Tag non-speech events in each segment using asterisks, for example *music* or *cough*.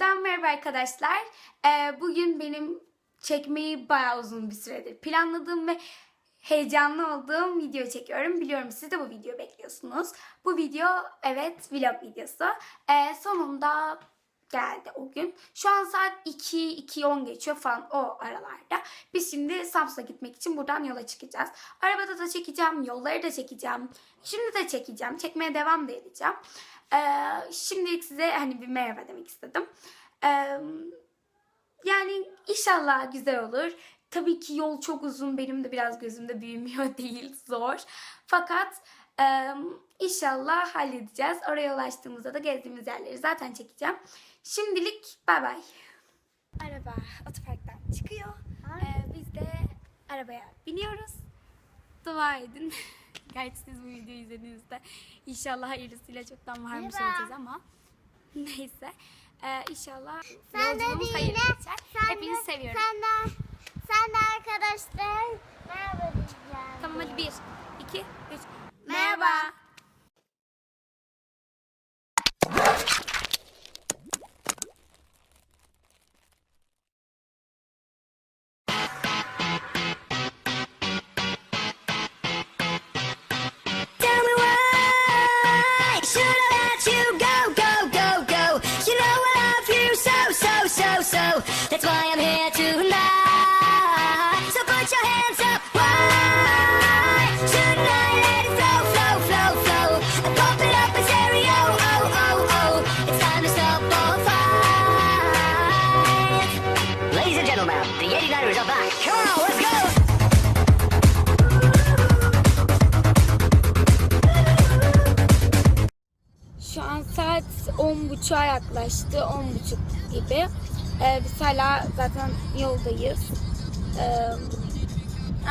videodan merhaba arkadaşlar. Ee, bugün benim çekmeyi bayağı uzun bir süredir planladığım ve heyecanlı olduğum video çekiyorum. Biliyorum siz de bu video bekliyorsunuz. Bu video evet vlog videosu. Ee, sonunda geldi o gün. Şu an saat 2 2.10 geçiyor falan o aralarda. Biz şimdi Samsun'a gitmek için buradan yola çıkacağız. Arabada da çekeceğim, yolları da çekeceğim. Şimdi de çekeceğim. Çekmeye devam da edeceğim. Ee, şimdilik size hani bir merhaba demek istedim. Ee, yani inşallah güzel olur. Tabii ki yol çok uzun. Benim de biraz gözümde büyümüyor *laughs* değil. Zor. Fakat e, inşallah halledeceğiz. Oraya ulaştığımızda da gezdiğimiz yerleri zaten çekeceğim. Şimdilik bay bay. Araba otoparktan çıkıyor. Ee, biz de arabaya biniyoruz. Dua edin. *laughs* Gerçi siz bu videoyu izlediğinizde inşallah hayırlısıyla çoktan varmış Merhaba. olacağız ama *laughs* neyse. Ee, inşallah Sen yolculuğumuz hayırlı geçer. Sen Hepinizi de, seviyorum. Sen de, sen de arkadaşlar. Merhaba diyeceğim. Tamam hadi bir, iki, üç. Merhaba. 10.30'a yaklaştı. 10.30 gibi. Ee, biz hala zaten yoldayız. Ee,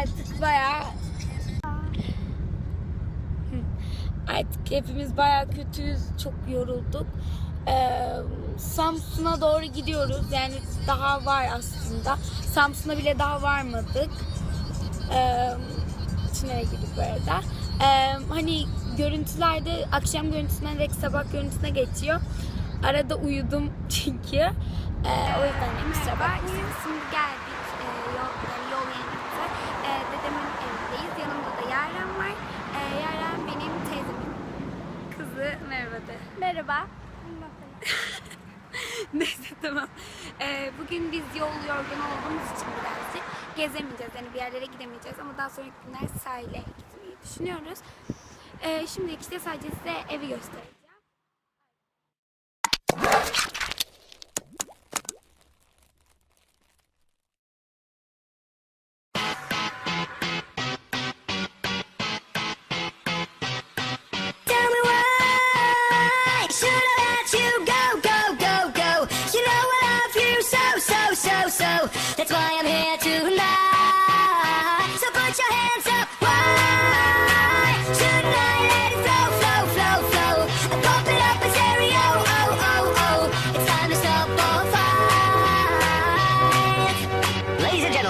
artık bayağı artık hepimiz bayağı kötüyüz. Çok yorulduk. Ee, Samsun'a doğru gidiyoruz. Yani daha var aslında. Samsun'a bile daha varmadık. Ee, tünele girdik bu arada. Ee, hani görüntülerde akşam görüntüsünden direkt sabah görüntüsüne geçiyor. Arada uyudum çünkü. Ee, o yüzden de kusura bakmayın. Şimdi geldik e, yol, yani yol yerimize. E, dedemin evindeyiz. Yanımda da Yaren var. E, Yaren benim teyzemin kızı. Merhaba de. Merhaba. *laughs* Neyse tamam. Ee, bugün biz yol yorgun olduğumuz için birazcık gezemeyeceğiz. Yani bir yerlere gidemeyeceğiz ama daha sonraki günler sahile gitmeyi düşünüyoruz. Ee, şimdi işte sadece size evi göstereceğim.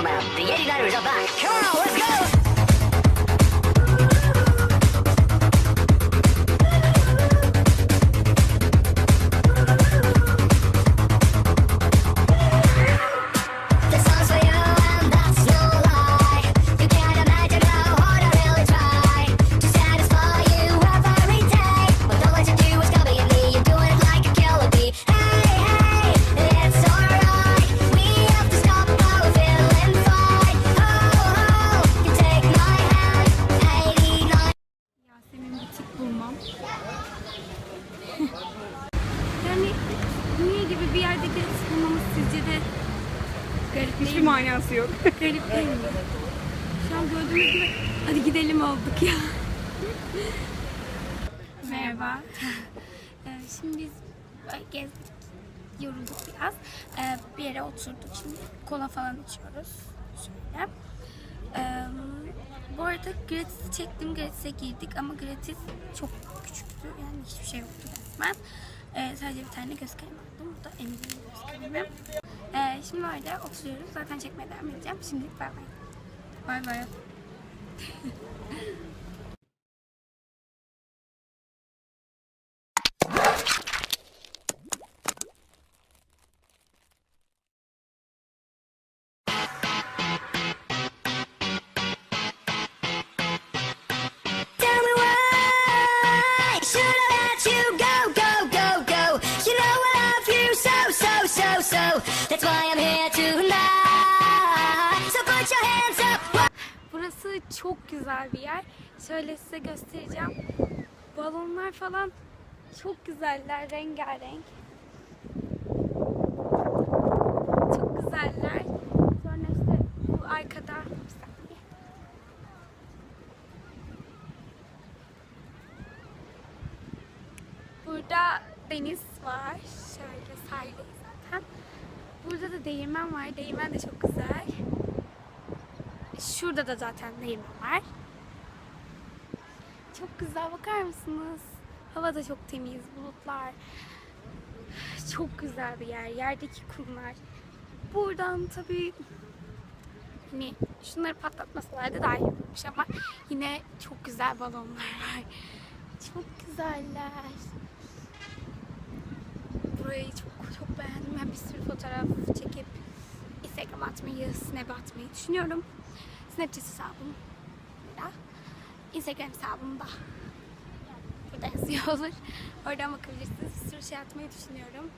And the 89ers are back. Come on, let's go. An gördüğünüz gibi hadi gidelim olduk ya. Merhaba. *laughs* Ee, Şimdi biz gezdik. Yorulduk biraz. Ee, Bir yere oturduk. Şimdi kola falan içiyoruz. Şöyle. Ee, bu arada gratis'i çektim. Gratis'e girdik ama gratis çok küçüktü. Yani hiçbir şey yoktu resmen. Sadece bir tane göz kalemi aldım. Bu da Emine'nin göz kalemi. Ee, şimdi orada oturuyoruz. Zaten çekmeye devam edeceğim. Şimdilik bay bay. Bay bay. *laughs* çok güzel bir yer. Şöyle size göstereceğim. Balonlar falan çok güzeller, rengarenk. Çok güzeller. Sonra işte bu arkada. Burada deniz var. Şöyle sahildeyiz zaten. Burada da değirmen var. Değirmen de çok güzel. Şurada da zaten değirmen var. Çok güzel bakar mısınız? Hava da çok temiz, bulutlar. Çok güzel bir yer. Yerdeki kumlar. Buradan tabii hani şunları patlatmasalardı daha iyi olmuş ama yine çok güzel balonlar var. Çok güzeller. Burayı çok çok beğendim. Ben bir sürü fotoğraf çekip Instagram atmayı, Snap atmayı düşünüyorum. Snapchat hesabım da. Instagram hesabım da. Burada yazıyor olur. Oradan bakabilirsiniz. Bir sürü şey atmayı düşünüyorum.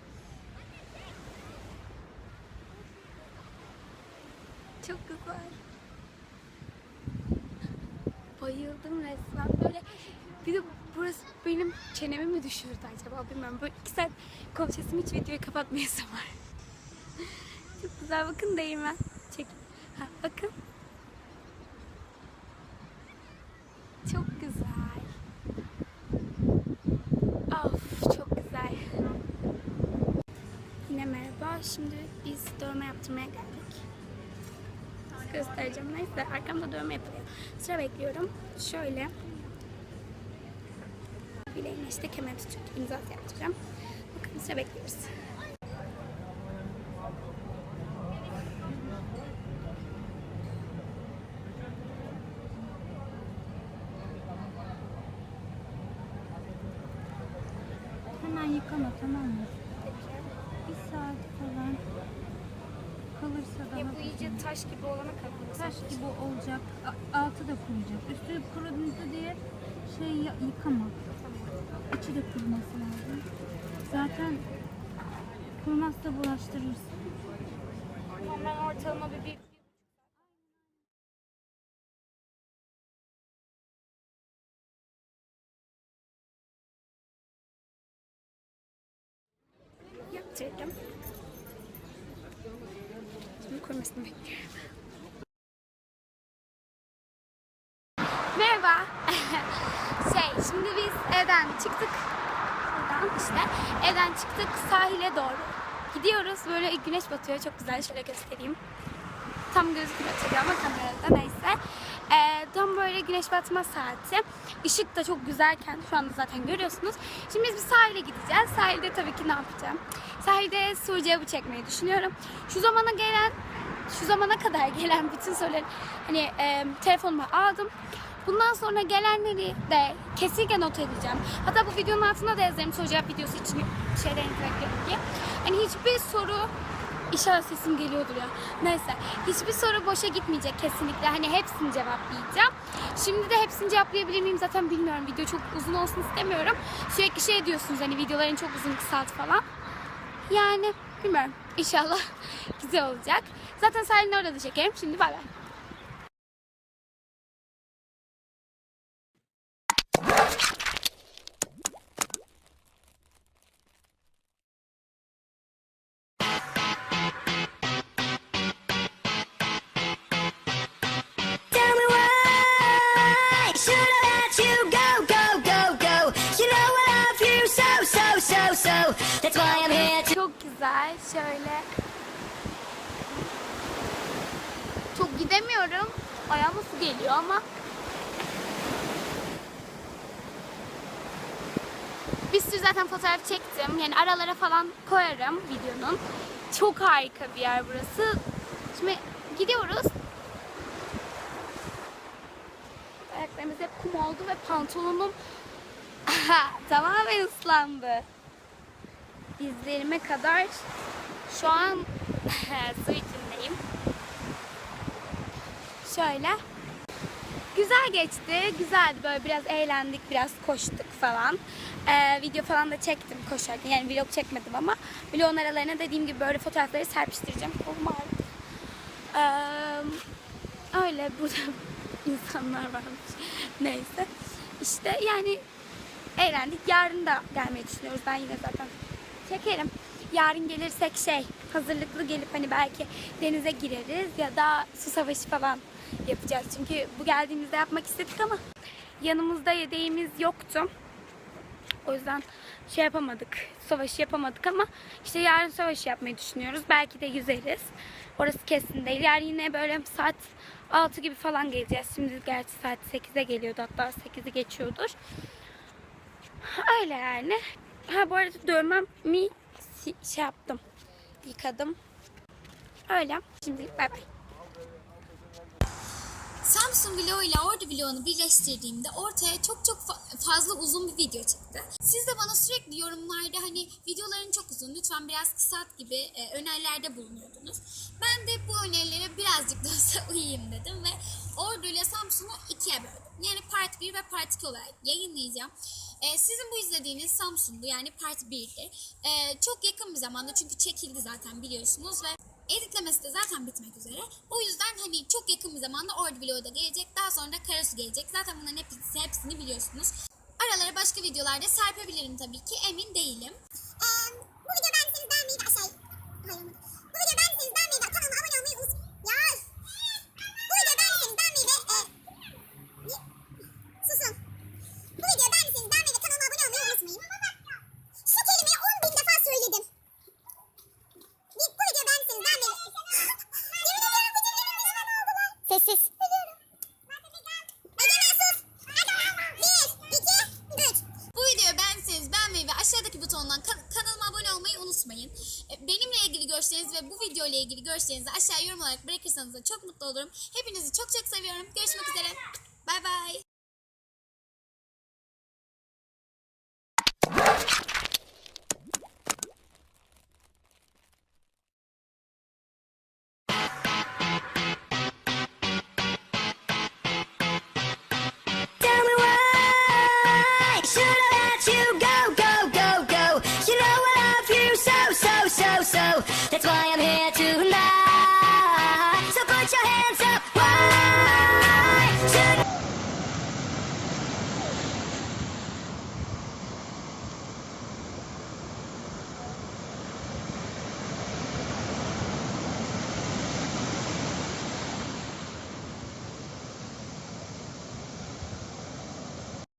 Çok güzel. Bayıldım resmen. Böyle bir de burası benim çenemi mi düşürdü acaba bilmiyorum. Böyle iki saat konuşasım hiç videoyu kapatmayasım var. *laughs* Çok güzel bakın değirmen. Çek. Ha, bakın. Çok güzel. Of çok güzel. Yine merhaba. Şimdi biz dövme yaptırmaya geldik. Size göstereceğim. Neyse arkamda dövme yapılıyor. Sıra bekliyorum. Şöyle. Bileğime işte kemer tutacak. İmzası yaptıracağım. Bakın sıra bekliyoruz. Tamam mı? Bir saat falan kalırsa daha Ya bu iyice taş gibi olana kadar. taş gibi olacak. Altı da kuruyacak. Üstü kuruduysa diye şey yıkama. İçi de kuruması lazım. Zaten kurumazsa bulaştırırsın. Ben ortalama bir, Merhaba. *laughs* şey, şimdi biz evden çıktık. Buradan işte evden çıktık sahile doğru. Gidiyoruz böyle güneş batıyor çok güzel şöyle göstereyim. Tam gözükmüyor tabii ama kamerada neyse. Ee, tam böyle güneş batma saati. Işık da çok güzelken şu anda zaten görüyorsunuz. Şimdi biz bir sahile gideceğiz. Sahilde tabii ki ne yapacağım? Sahilde Suudi Arabı çekmeyi düşünüyorum. Şu zamana gelen şu zamana kadar *laughs* gelen bütün soruları hani e, telefonuma aldım. Bundan sonra gelenleri de kesinlikle not edeceğim. Hatta bu videonun altına da yazarım soru cevap videosu için şeyden bekliyorum diye. Hani hiçbir soru İnşallah sesim geliyordur ya. Neyse. Hiçbir soru boşa gitmeyecek kesinlikle. Hani hepsini cevaplayacağım. Şimdi de hepsini cevaplayabilir miyim zaten bilmiyorum. Video çok uzun olsun istemiyorum. Sürekli şey diyorsunuz hani videoların çok uzun kısalt falan. Yani bilmiyorum. İnşallah *laughs* güzel olacak. Zaten sahilin orada da çekerim. Şimdi bay bay. Güzel. Şöyle. Çok gidemiyorum. Ayağıma su geliyor ama. Bir sürü zaten fotoğraf çektim. Yani aralara falan koyarım videonun. Çok harika bir yer burası. Şimdi gidiyoruz. Ayaklarımız hep kum oldu ve pantolonum *laughs* tamamen ıslandı dizlerime kadar şu an *laughs* su içindeyim. Şöyle. Güzel geçti. Güzeldi böyle biraz eğlendik, biraz koştuk falan. Ee, video falan da çektim koşarken. Yani vlog çekmedim ama vlogun aralarına dediğim gibi böyle fotoğrafları serpiştireceğim. Kolum ağrıdı. Ee, öyle burada *laughs* insanlar varmış. Neyse. İşte yani eğlendik. Yarın da gelmeyi düşünüyoruz. Ben yine zaten çekerim. Yarın gelirsek şey hazırlıklı gelip hani belki denize gireriz ya da su savaşı falan yapacağız. Çünkü bu geldiğimizde yapmak istedik ama yanımızda yedeğimiz yoktu. O yüzden şey yapamadık. Savaşı yapamadık ama işte yarın savaşı yapmayı düşünüyoruz. Belki de yüzeriz. Orası kesin değil. Yarın yine böyle saat 6 gibi falan geleceğiz. Şimdi gerçi saat 8'e geliyordu. Hatta 8'i geçiyordur. Öyle yani. Ha bu arada dövmemi şey yaptım. Yıkadım. Öyle. Şimdi bay bay. Samsung Vlog ile Ordu Vlog'unu birleştirdiğimde ortaya çok çok fa- fazla uzun bir video çıktı. Siz de bana sürekli yorumlarda hani videoların çok uzun lütfen biraz kısalt gibi e, önerilerde bulunuyordunuz. Ben de bu önerilere birazcık *laughs* da olsa uyayım dedim ve Ordu ile Samsung'u ikiye böldüm. Yani Part 1 ve Part 2 olarak yayınlayacağım. E, sizin bu izlediğiniz Samsung'du yani Part 1'di. E, çok yakın bir zamanda çünkü çekildi zaten biliyorsunuz ve Editlemesi de zaten bitmek üzere. O yüzden hani çok yakın bir zamanda Ordu Vlog'da gelecek. Daha sonra da Karasu gelecek. Zaten bunların hepsi, hepsini biliyorsunuz. Aralara başka videolarda serpebilirim tabii ki. Emin değilim. Yorum olarak bırakırsanız da çok mutlu olurum. Hepinizi çok çok seviyorum. Görüşmek üzere. Bay bay. That's why I'm here